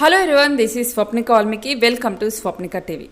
Hello everyone this is Swapnika Valmiki welcome to Swapnika TV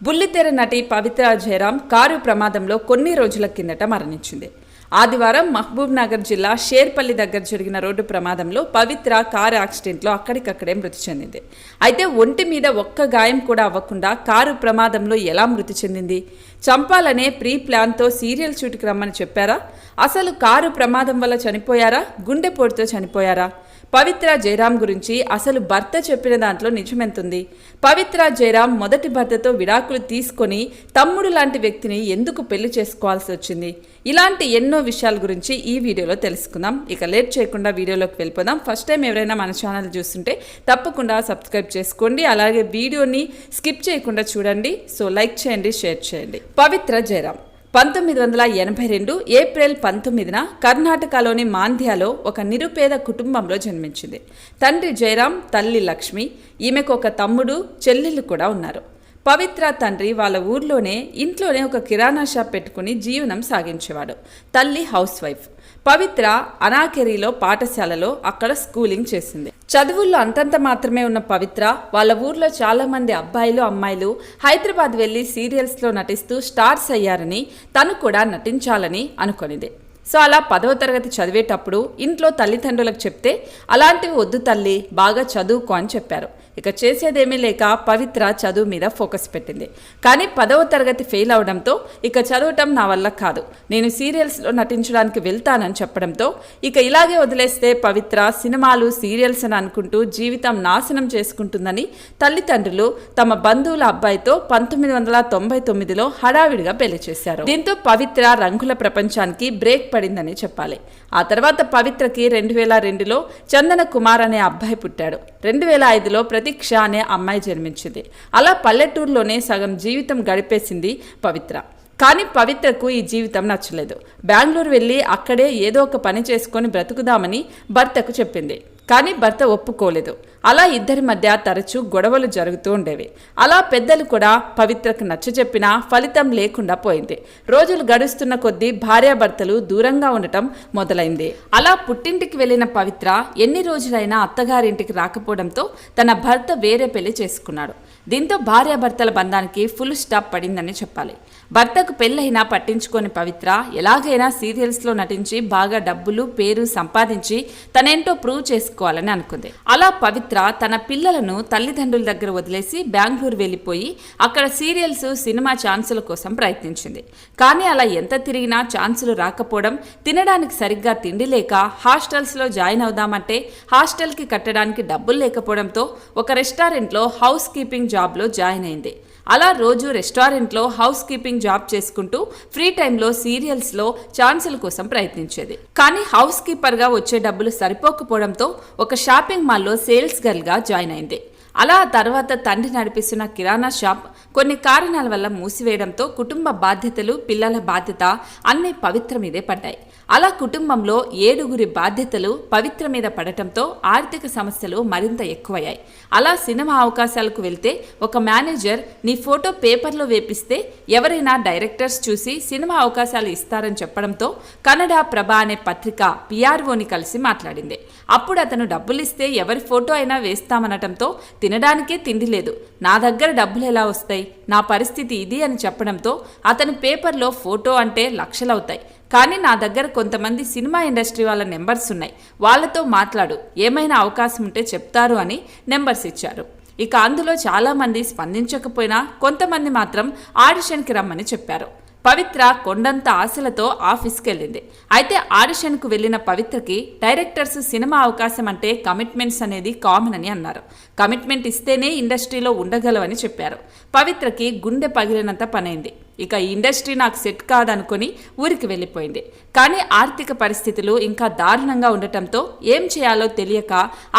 బుల్లితెర నటి పవిత్ర Jayaram car ప్రమాదంలో కొన్ని రోజుల కిందట మరణించింది. ఆదివారం మహబూబ్ నగర్ జిల్లా షేర్పల్లి దగ్గర జరిగిన రోడ్డు ప్రమాదంలో పవిత్ర కారు యాక్సిడెంట్లో అక్కడికక్కడే మృతి చెందింది. అయితే ఒంటి మీద ఒక్క గాయం కూడా అవ్వకుండా కారు ప్రమాదంలో ఎలా మృతి చెందింది? చంపాలనే ప్రీ ప్లాన్తో సీరియల్ షూట్కి రమ్మని చెప్పారా? అసలు కారు ప్రమాదం వల్ల చనిపోయారా? గుండెపోటుతో చనిపోయారా? పవిత్ర జయరాం గురించి అసలు భర్త చెప్పిన దాంట్లో నిజమెంతుంది? పవిత్ర జయరాం మొదటి భర్తతో విడాకులు తీసుకొని తమ్ముడు లాంటి వ్యక్తిని ఎందుకు పెళ్ళి చేసుకోవాల్సి వచ్చింది? ఇలాంటి ఎన్నో విషయాల గురించి ఈ వీడియోలో తెలుసుకుందాం. ఇక లేట్ చేయకుండా వీడియోలోకి వెళ్ళిపోదాం. ఫస్ట్ టైం ఎవరైనా మన ఛానల్ చూస్తుంటే తప్పకుండా సబ్స్క్రైబ్ చేసుకోండి. అలాగే వీడియోని స్కిప్ చేయకుండా చూడండి. సో లైక్ చేయండి షేర్ చేయండి. పవిత్ర జయరాం. పంతొమ్మిది వందల ఎనభై రెండు ఏప్రిల్ పంతొమ్మిదిన కర్ణాటకలోని మాంధ్యాలో ఒక నిరుపేద కుటుంబంలో జన్మించింది. తండ్రి జయరాం తల్లి లక్ష్మి ఈమెకు ఒక తమ్ముడు చెల్లెళ్ళు కూడా ఉన్నారు. పవిత్ర తండ్రి వాళ్ళ ఊర్లోనే ఇంట్లోనే ఒక కిరాణా షాప్ పెట్టుకుని జీవనం సాగించేవాడు. తల్లి హౌస్ వైఫ్. పవిత్ర అనాకెరీలో పాఠశాలలో అక్కడ స్కూలింగ్ చేసింది. చదువుల్లో అంతంత మాత్రమే ఉన్న పవిత్ర వాళ్ళ ఊర్లో చాలామంది అబ్బాయిలు అమ్మాయిలు హైదరాబాద్ వెళ్ళి సీరియల్స్లో నటిస్తూ స్టార్స్ అయ్యారని తను కూడా నటించాలని అనుకునేది. సో అలా పదవ తరగతి చదివేటప్పుడు ఇంట్లో తల్లిదండ్రులకు చెప్తే అలాంటివి వద్దు తల్లి బాగా చదువుకో అని చెప్పారు. ఇక చేసేదేమీ లేక పవిత్ర చదువు మీద ఫోకస్ పెట్టింది. కానీ పదవ తరగతి ఫెయిల్ అవడంతో ఇక చదవటం నా వల్ల కాదు. నేను సీరియల్స్లో నటించడానికి వెళ్తానని చెప్పడంతో ఇక ఇలాగే వదిలేస్తే పవిత్ర సినిమాలు సీరియల్స్ అని అనుకుంటూ జీవితం నాశనం చేసుకుంటుందని తల్లిదండ్రులు తమ బంధువుల అబ్బాయితో పంతొమ్మిది వందల తొంభై తొమ్మిదిలో హడావిడిగా పెళ్ళి చేశారు. దీంతో పవిత్ర రంగుల ప్రపంచానికి బ్రేక్ పడిందని చెప్పాలి. ఆ తర్వాత పవిత్రకి రెండు వేల రెండులో చందన కుమార్ అనే అబ్బాయి పుట్టాడు. రెండు వేల ఐదులో ప్రతీక్ష అనే అమ్మాయి జన్మించింది. అలా పల్లెటూరులోనే సగం జీవితం గడిపేసింది పవిత్ర. కానీ పవిత్రకు ఈ జీవితం నచ్చలేదు. బెంగళూరు వెళ్ళి అక్కడే ఏదో ఒక పని చేసుకొని బ్రతుకుదామని భర్తకు చెప్పింది. కానీ భర్త ఒప్పుకోలేదు. అలా ఇద్దరి మధ్య తరచూ గొడవలు జరుగుతూ ఉండేవి. అలా పెద్దలు కూడా పవిత్రకు నచ్చజెప్పినా ఫలితం లేకుండా పోయింది. రోజులు గడుస్తున్న కొద్దీ భార్యాభర్తలు దూరంగా ఉండటం మొదలైంది. అలా పుట్టింటికి వెళ్ళిన పవిత్ర ఎన్ని రోజులైనా అత్తగారింటికి రాకపోవడంతో తన భర్త వేరే పెళ్ళి చేసుకున్నాడు. దీంతో భార్యాభర్తల బంధానికి ఫుల్ స్టాప్ పడిందని చెప్పాలి. భర్తకు పెళ్ళైనా పట్టించుకొని పవిత్ర ఎలాగైనా సీరియల్స్లో నటించి బాగా డబ్బులు పేరు సంపాదించి తనేంటో ప్రూవ్ చేసుకోవాలని అనుకుంది. అలా పవిత్ర తన పిల్లలను తల్లిదండ్రుల దగ్గర వదిలేసి బెంగళూరు వెళ్ళిపోయి అక్కడ సీరియల్స్ సినిమా ఛాన్సుల కోసం ప్రయత్నించింది. కానీ అలా ఎంత తిరిగినా ఛాన్సులు రాకపోవడం తినడానికి సరిగ్గా తిండి లేక హాస్టల్స్లో జాయిన్ అవుదామంటే హాస్టల్కి కట్టడానికి డబ్బులు లేకపోవడంతో ఒక రెస్టారెంట్లో హౌస్ కీపింగ్ జాబ్లో జాయిన్ అయింది. అలా రోజు రెస్టారెంట్లో హౌస్ కీపింగ్ జాబ్ చేసుకుంటూ ఫ్రీ టైంలో సీరియల్స్లో ఛాన్సుల కోసం ప్రయత్నించేది. కానీ హౌస్ కీపర్గా వచ్చే డబ్బులు సరిపోకపోవడంతో ఒక షాపింగ్ మాల్లో సేల్స్ గర్ల్గా జాయిన్ అయింది. అలా తర్వాత తండ్రి నడిపిస్తున్న కిరాణా షాప్ కొన్ని కారణాల వల్ల మూసివేయడంతో కుటుంబ బాధ్యతలు పిల్లల బాధ్యత అన్నీ పవిత్ర మీదే పడ్డాయి. అలా కుటుంబంలో ఏడుగురి బాధ్యతలు పవిత్ర మీద పడటంతో ఆర్థిక సమస్యలు మరింత ఎక్కువయ్యాయి. అలా సినిమా అవకాశాలకు వెళ్తే ఒక మేనేజర్ నీ ఫోటో పేపర్లో వేపిస్తే ఎవరైనా డైరెక్టర్స్ చూసి సినిమా అవకాశాలు ఇస్తారని చెప్పడంతో కన్నడ ప్రభ అనే పత్రిక పిఆర్ఓని కలిసి మాట్లాడింది. అప్పుడు అతను డబ్బులు ఇస్తే ఎవరి ఫోటో అయినా వేస్తామనటంతో తినడానికే తిండి లేదు. నా దగ్గర డబ్బులు ఎలా వస్తాయి? నా పరిస్థితి ఇది అని చెప్పడంతో అతని పేపర్లో ఫోటో అంటే లక్షలవుతాయి. కానీ నా దగ్గర కొంతమంది సినిమా ఇండస్ట్రీ వాళ్ళ నెంబర్స్ ఉన్నాయి. వాళ్ళతో మాట్లాడు. ఏమైనా అవకాశం ఉంటే చెప్తారు అని నెంబర్స్ ఇచ్చారు. ఇక అందులో చాలామంది స్పందించకపోయినా కొంతమంది మాత్రం ఆడిషన్కి రమ్మని చెప్పారు. పవిత్ర కొండంత ఆశలతో ఆఫీస్కి వెళ్ళింది అయితే ఆడిషన్కు వెళ్ళిన పవిత్రకి డైరెక్టర్స్ సినిమా అవకాశం అంటే కమిట్మెంట్స్ అనేది కామన్ అని అన్నారు. కమిట్మెంట్ ఇస్తేనే ఇండస్ట్రీలో ఉండగలవని చెప్పారు. పవిత్రకి గుండె పగిలినంత పనైంది. ఇక ఇండస్ట్రీ నాకు సెట్ కాదనుకొని ఊరికి వెళ్ళిపోయింది. కానీ ఆర్థిక పరిస్థితులు ఇంకా దారుణంగా ఉండటంతో ఏం చేయాలో తెలియక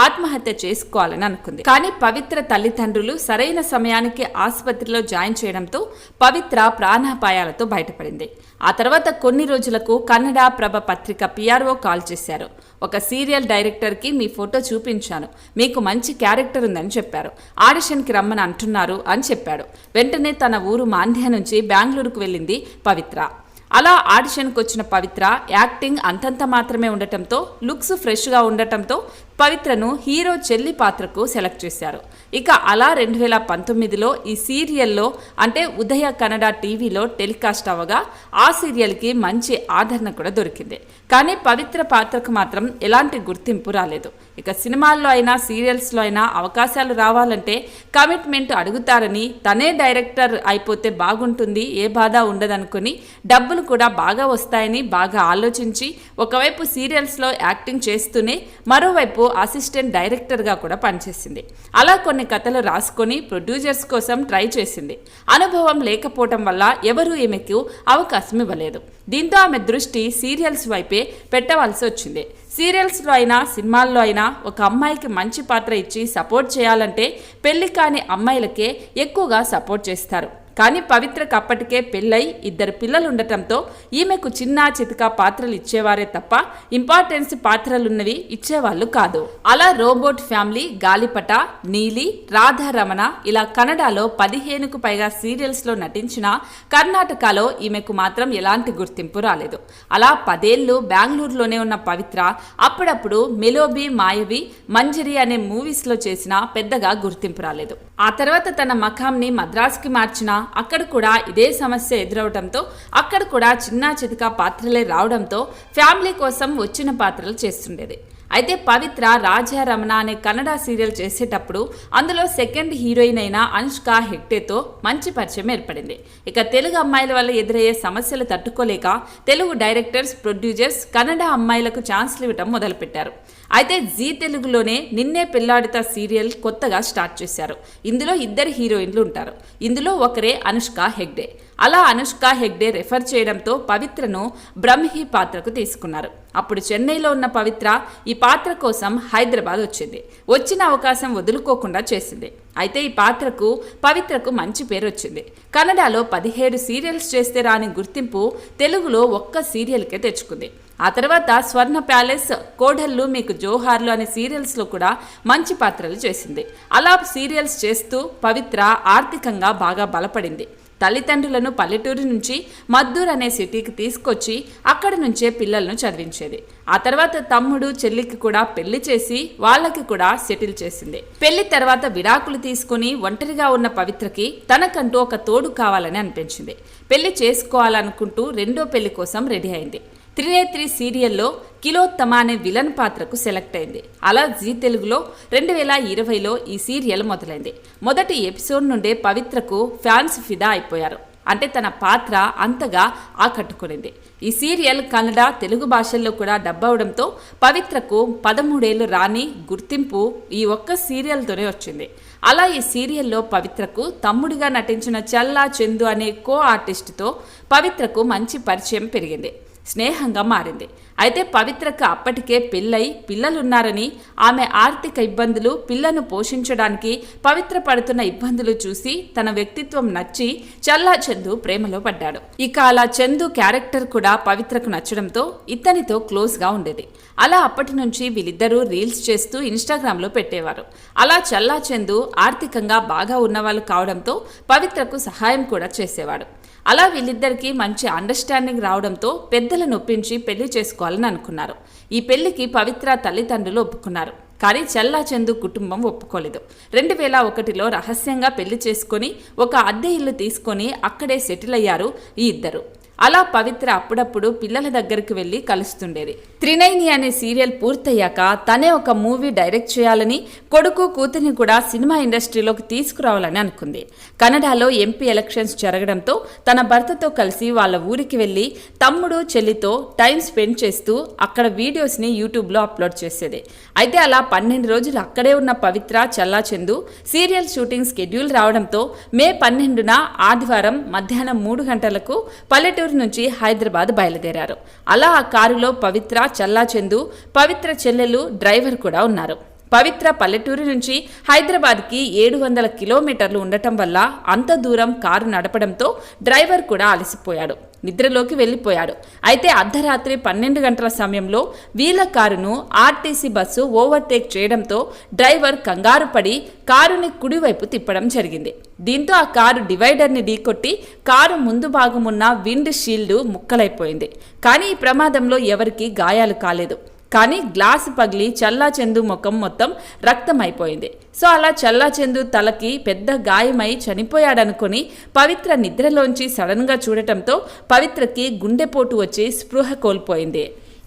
ఆత్మహత్య చేసుకోవాలని అనుకుంది. కానీ పవిత్ర తల్లిదండ్రులు సరైన సమయానికి ఆసుపత్రిలో జాయిన్ చేయడంతో పవిత్ర ప్రాణాపాయాలతో బయటపడింది. ఆ తర్వాత కొన్ని రోజులకు కన్నడ ప్రభ పత్రిక పిఆర్ఓ కాల్ చేశారు. ఒక సీరియల్ డైరెక్టర్కి మీ ఫోటో చూపించాను. మీకు మంచి క్యారెక్టర్ ఉందని చెప్పారు. ఆడిషన్కి రమ్మని అంటున్నారు అని చెప్పాడు. వెంటనే తన ఊరు మాంధ్య నుంచి బెంగళూరుకు వెళ్ళింది పవిత్ర. అలా ఆడిషన్కి వచ్చిన పవిత్ర యాక్టింగ్ అంతంత మాత్రమే ఉండటంతో లుక్స్ ఫ్రెష్గా ఉండటంతో పవిత్రను హీరో చెల్లి పాత్రకు సెలెక్ట్ చేశారు. ఇక అలా రెండు వేల పంతొమ్మిదిలో ఈ సీరియల్లో అంటే ఉదయ కన్నడ టీవీలో టెలికాస్ట్ అవ్వగా ఆ సీరియల్కి మంచి ఆదరణ కూడా దొరికింది. కానీ పవిత్ర పాత్రకు మాత్రం ఎలాంటి గుర్తింపు రాలేదు. ఇక సినిమాల్లో అయినా సీరియల్స్లో అయినా అవకాశాలు రావాలంటే కమిట్మెంట్ అడుగుతారని తనే డైరెక్టర్ అయిపోతే బాగుంటుంది ఏ బాధ ఉండదనుకుని డబ్బులు కూడా బాగా వస్తాయని బాగా ఆలోచించి ఒకవైపు సీరియల్స్లో యాక్టింగ్ చేస్తూనే మరోవైపు అసిస్టెంట్ డైరెక్టర్గా కూడా పనిచేసింది. అలా కొన్ని కథలు రాసుకొని ప్రొడ్యూసర్స్ కోసం ట్రై చేసింది. అనుభవం లేకపోవటం వల్ల ఎవరూ ఈమెకు అవకాశం ఇవ్వలేదు. దీంతో ఆమె దృష్టి సీరియల్స్ వైపే పెట్టవలసి వచ్చింది. సీరియల్స్లో అయినా సినిమాల్లో అయినా ఒక అమ్మాయికి మంచి పాత్ర ఇచ్చి సపోర్ట్ చేయాలంటే పెళ్ళి కాని అమ్మాయిలకే ఎక్కువగా సపోర్ట్ చేస్తారు. కానీ పవిత్రకు అప్పటికే పెళ్ళై ఇద్దరు పిల్లలు ఉండటంతో ఈమెకు చిన్న చితక పాత్రలు ఇచ్చేవారే తప్ప ఇంపార్టెన్స్ పాత్రలున్నవి ఇచ్చేవాళ్ళు కాదు. అలా రోబోట్ ఫ్యామిలీ గాలిపట నీలి రాధారమణ ఇలా కన్నడలో పదిహేనుకు పైగా సీరియల్స్లో నటించిన కర్ణాటకలో ఈమెకు మాత్రం ఎలాంటి గుర్తింపు రాలేదు. అలా పదేళ్ళు బెంగళూరులోనే ఉన్న పవిత్ర అప్పుడప్పుడు మెలోబీ మాయవి మంజరి అనే మూవీస్లో చేసిన పెద్దగా గుర్తింపు రాలేదు. ఆ తర్వాత తన మఖాంని మద్రాసుకి మార్చినా అక్కడ కూడా ఇదే సమస్య ఎదురవడంతో అక్కడ కూడా చిన్న చితక పాత్రలే రావడంతో ఫ్యామిలీ కోసం వచ్చిన పాత్రలు చేస్తుండేది. అయితే పవిత్ర రాజా రమణ అనే కన్నడ సీరియల్ చేసేటప్పుడు అందులో సెకండ్ హీరోయిన్ అయిన అనుష్క హెగ్డేతో మంచి పరిచయం ఏర్పడింది. ఇక తెలుగు అమ్మాయిల వల్ల ఎదురయ్యే సమస్యలు తట్టుకోలేక తెలుగు డైరెక్టర్స్ ప్రొడ్యూసర్స్ కన్నడ అమ్మాయిలకు ఛాన్స్లు ఇవ్వటం మొదలుపెట్టారు. అయితే జీ తెలుగులోనే నిన్నే పిల్లాడిత సీరియల్ కొత్తగా స్టార్ట్ చేశారు. ఇందులో ఇద్దరు హీరోయిన్లు ఉంటారు. ఇందులో ఒకరే అనుష్క హెగ్డే. అలా అనుష్క హెగ్డే రెఫర్ చేయడంతో పవిత్రను బ్రహ్మి పాత్రకు తీసుకున్నారు. అప్పుడు చెన్నైలో ఉన్న పవిత్ర ఈ పాత్ర కోసం హైదరాబాద్ వచ్చింది. వచ్చిన అవకాశం వదులుకోకుండా చేసింది. అయితే ఈ పాత్రకు పవిత్రకు మంచి పేరు వచ్చింది. కన్నడలో పదిహేడు సీరియల్స్ చేస్తే రాని గుర్తింపు తెలుగులో ఒక్క సీరియల్కే తెచ్చుకుంది. ఆ తర్వాత స్వర్ణ ప్యాలెస్ కోడళ్ళు మీకు జోహార్లు అనే సీరియల్స్లో కూడా మంచి పాత్రలు చేసింది. అలా సీరియల్స్ చేస్తూ పవిత్ర ఆర్థికంగా బాగా బలపడింది. తల్లిదండ్రులను పల్లెటూరు నుంచి మద్దూర్ అనే సిటీకి తీసుకొచ్చి అక్కడి నుంచే పిల్లలను చదివించేది. ఆ తర్వాత తమ్ముడు చెల్లికి కూడా పెళ్ళి చేసి వాళ్ళకి కూడా సెటిల్ చేసింది. పెళ్ళి తర్వాత విడాకులు తీసుకుని ఒంటరిగా ఉన్న పవిత్రకి తనకంటూ ఒక తోడు కావాలని అనిపించింది. పెళ్ళి చేసుకోవాలనుకుంటూ రెండో పెళ్ళి కోసం రెడీ అయింది. త్రినేత్రి సీరియల్లో కిలోత్తమ అనే విలన్ పాత్రకు సెలెక్ట్ అయింది. అలా జీ తెలుగులో రెండు వేల ఇరవైలో ఈ సీరియల్ మొదలైంది. మొదటి ఎపిసోడ్ నుండే పవిత్రకు ఫ్యాన్స్ ఫిదా అయిపోయారు. అంటే తన పాత్ర అంతగా ఆకట్టుకునింది. ఈ సీరియల్ కన్నడ తెలుగు భాషల్లో కూడా డబ్ అవడంతో పవిత్రకు పదమూడేళ్ళు రాని గుర్తింపు ఈ ఒక్క సీరియల్తోనే వచ్చింది. అలా ఈ సీరియల్లో పవిత్రకు తమ్ముడిగా నటించిన చల్లా చందు అనే కో ఆర్టిస్ట్తో పవిత్రకు మంచి పరిచయం పెరిగింది. స్నేహంగా మారింది. అయితే పవిత్రకు అప్పటికే పెళ్ళై పిల్లలున్నారని ఆమె ఆర్థిక ఇబ్బందులు పిల్లను పోషించడానికి పవిత్ర పడుతున్న ఇబ్బందులు చూసి తన వ్యక్తిత్వం నచ్చి చల్లా చందు ప్రేమలో పడ్డాడు. ఇక అలా చందు క్యారెక్టర్ కూడా పవిత్రకు నచ్చడంతో ఇతనితో క్లోజ్గా ఉండేది. అలా అప్పటి నుంచి వీళ్ళిద్దరూ రీల్స్ చేస్తూ ఇన్స్టాగ్రామ్లో పెట్టేవారు. అలా చల్లా చందు ఆర్థికంగా బాగా ఉన్నవాళ్ళు కావడంతో పవిత్రకు సహాయం కూడా చేసేవాడు. అలా వీళ్ళిద్దరికీ మంచి అండర్స్టాండింగ్ రావడంతో పెద్దలను ఒప్పించి పెళ్ళి చేసుకోవాలని అనుకున్నారు. ఈ పెళ్ళికి పవిత్ర తల్లిదండ్రులు ఒప్పుకున్నారు. కానీ చల్లా చందు కుటుంబం ఒప్పుకోలేదు. రెండు వేల ఒకటిలో రహస్యంగా పెళ్ళి చేసుకొని ఒక అద్దె ఇల్లు తీసుకొని అక్కడే సెటిల్ అయ్యారు ఈ ఇద్దరు. అలా పవిత్ర అప్పుడప్పుడు పిల్లల దగ్గరికి వెళ్ళి కలుస్తుండేది. త్రినైని అనే సీరియల్ పూర్తయ్యాక తనే ఒక మూవీ డైరెక్ట్ చేయాలని కొడుకు కూతురిని కూడా సినిమా ఇండస్ట్రీలోకి తీసుకురావాలని అనుకుంది. కన్నడలో ఎంపీ ఎలక్షన్స్ జరగడంతో తన భర్తతో కలిసి వాళ్ళ ఊరికి వెళ్ళి తమ్ముడు చెల్లితో టైం స్పెండ్ చేస్తూ అక్కడ వీడియోస్ని యూట్యూబ్లో అప్లోడ్ చేసేది. అయితే అలా పన్నెండు రోజులు అక్కడే ఉన్న Pavitra Challa Chandu serial shooting schedule రావడంతో మే పన్నెండున ఆదివారం మధ్యాహ్నం మూడు గంటలకు పల్లెటూరు నుంచి హైదరాబాద్ బయలుదేరారు. అలా ఆ కారులో పవిత్ర చల్లాచెందు పవిత్ర చెల్లెలు డ్రైవర్ కూడా ఉన్నారు. పవిత్ర పల్లెటూరు నుంచి హైదరాబాద్కి ఏడు వందల కిలోమీటర్లు ఉండటం వల్ల అంత దూరం కారు నడపడంతో డ్రైవర్ కూడా అలసిపోయాడు. నిద్రలోకి వెళ్ళిపోయాడు. అయితే అర్ధరాత్రి పన్నెండు గంటల సమయంలో వీళ్ళ కారును ఆర్టీసీ బస్సు ఓవర్టేక్ చేయడంతో డ్రైవర్ కంగారు పడి కారుని కుడివైపు తిప్పడం జరిగింది. దీంతో ఆ కారు డివైడర్ని ఢీకొట్టి కారు ముందు భాగమున్న విండ్ షీల్డ్ ముక్కలైపోయింది. కానీ ఈ ప్రమాదంలో ఎవరికీ గాయాలు కాలేదు. కానీ గ్లాసు పగిలి చల్లా చందు ముఖం మొత్తం రక్తమైపోయింది. సో అలా చల్లా చందు తలకి పెద్ద గాయమై చనిపోయాడనుకొని పవిత్ర నిద్రలోంచి సడన్గా చూడటంతో పవిత్రకి గుండెపోటు వచ్చి స్పృహ కోల్పోయింది.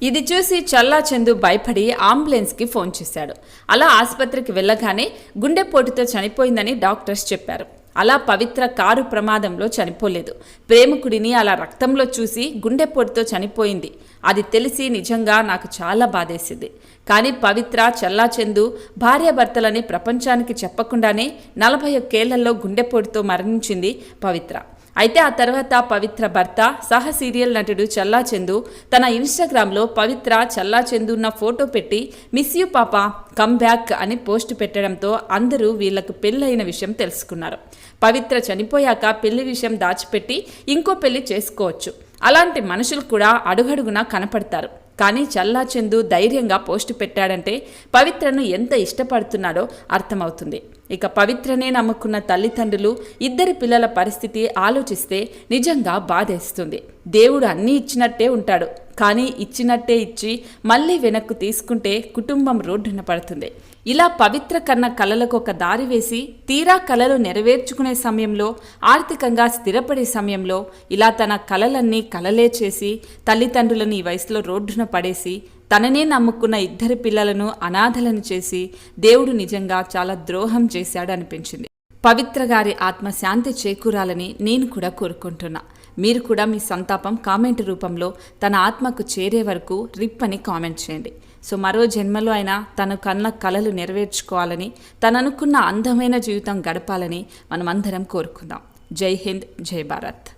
ఇది చూసి చల్లా చందు భయపడి అంబులెన్స్కి ఫోన్ చేశాడు. అలా ఆసుపత్రికి వెళ్ళగానే గుండెపోటుతో చనిపోయిందని డాక్టర్స్ చెప్పారు. అలా పవిత్ర కారు ప్రమాదంలో చనిపోలేదు. ప్రేమికుడిని అలా రక్తంలో చూసి గుండెపోటుతో చనిపోయింది. అది తెలిసి నిజంగా నాకు చాలా బాధేసింది. కానీ పవిత్ర చెల్లాచందు భార్యాభర్తలని ప్రపంచానికి చెప్పకుండానే నలభై ఒక్కేళ్ళలో గుండెపోటుతో మరణించింది పవిత్ర. అయితే ఆ తర్వాత పవిత్ర భర్త సహ సీరియల్ నటుడు చల్లాచందు తన ఇన్స్టాగ్రామ్లో పవిత్ర చల్లా ఉన్న ఫోటో పెట్టి మిస్ యూ పాప కమ్ బ్యాక్ అని పోస్ట్ పెట్టడంతో అందరూ వీళ్ళకు పెళ్ళైన విషయం తెలుసుకున్నారు. పవిత్ర చనిపోయాక పెళ్ళి విషయం దాచిపెట్టి ఇంకో పెళ్ళి చేసుకోవచ్చు. అలాంటి మనుషులు కూడా అడుగడుగునా కనపడతారు. కానీ చల్లా చందు ధైర్యంగా పోస్టు పెట్టాడంటే పవిత్రను ఎంత ఇష్టపడుతున్నాడో అర్థమవుతుంది. ఇక పవిత్రనే నమ్ముకున్న తల్లిదండ్రులు ఇద్దరి పిల్లల పరిస్థితి ఆలోచిస్తే నిజంగా బాధేస్తుంది. దేవుడు అన్నీ ఇచ్చినట్టే ఉంటాడు. కానీ ఇచ్చినట్టే ఇచ్చి మళ్ళీ వెనక్కు తీసుకుంటే కుటుంబం రోడ్డున పడుతుంది. ఇలా పవిత్ర కన్న కలలకు ఒక దారి వేసి తీరా కలలు నెరవేర్చుకునే సమయంలో ఆర్థికంగా స్థిరపడే సమయంలో ఇలా తన కలలన్నీ కలలే చేసి తల్లిదండ్రులను ఈ వయసులో రోడ్డున పడేసి తననే నమ్ముకున్న ఇద్దరి పిల్లలను అనాథలను చేసి దేవుడు నిజంగా చాలా ద్రోహం చేశాడు అనిపించింది పవిత్ర గారి ఆత్మ శాంతి చేకూరాలని నేను కూడా కోరుకుంటున్నా. మీరు కూడా మీ సంతాపం కామెంట్ రూపంలో తన ఆత్మకు చేరే వరకు రిప్ అని కామెంట్ చేయండి. సో మరో జన్మలో అయినా తను కన్న కలలు నెరవేర్చుకోవాలని తను అనుకున్న అందమైన జీవితం గడపాలని మనమందరం కోరుకుందాం. జై హింద్ జై భారత్.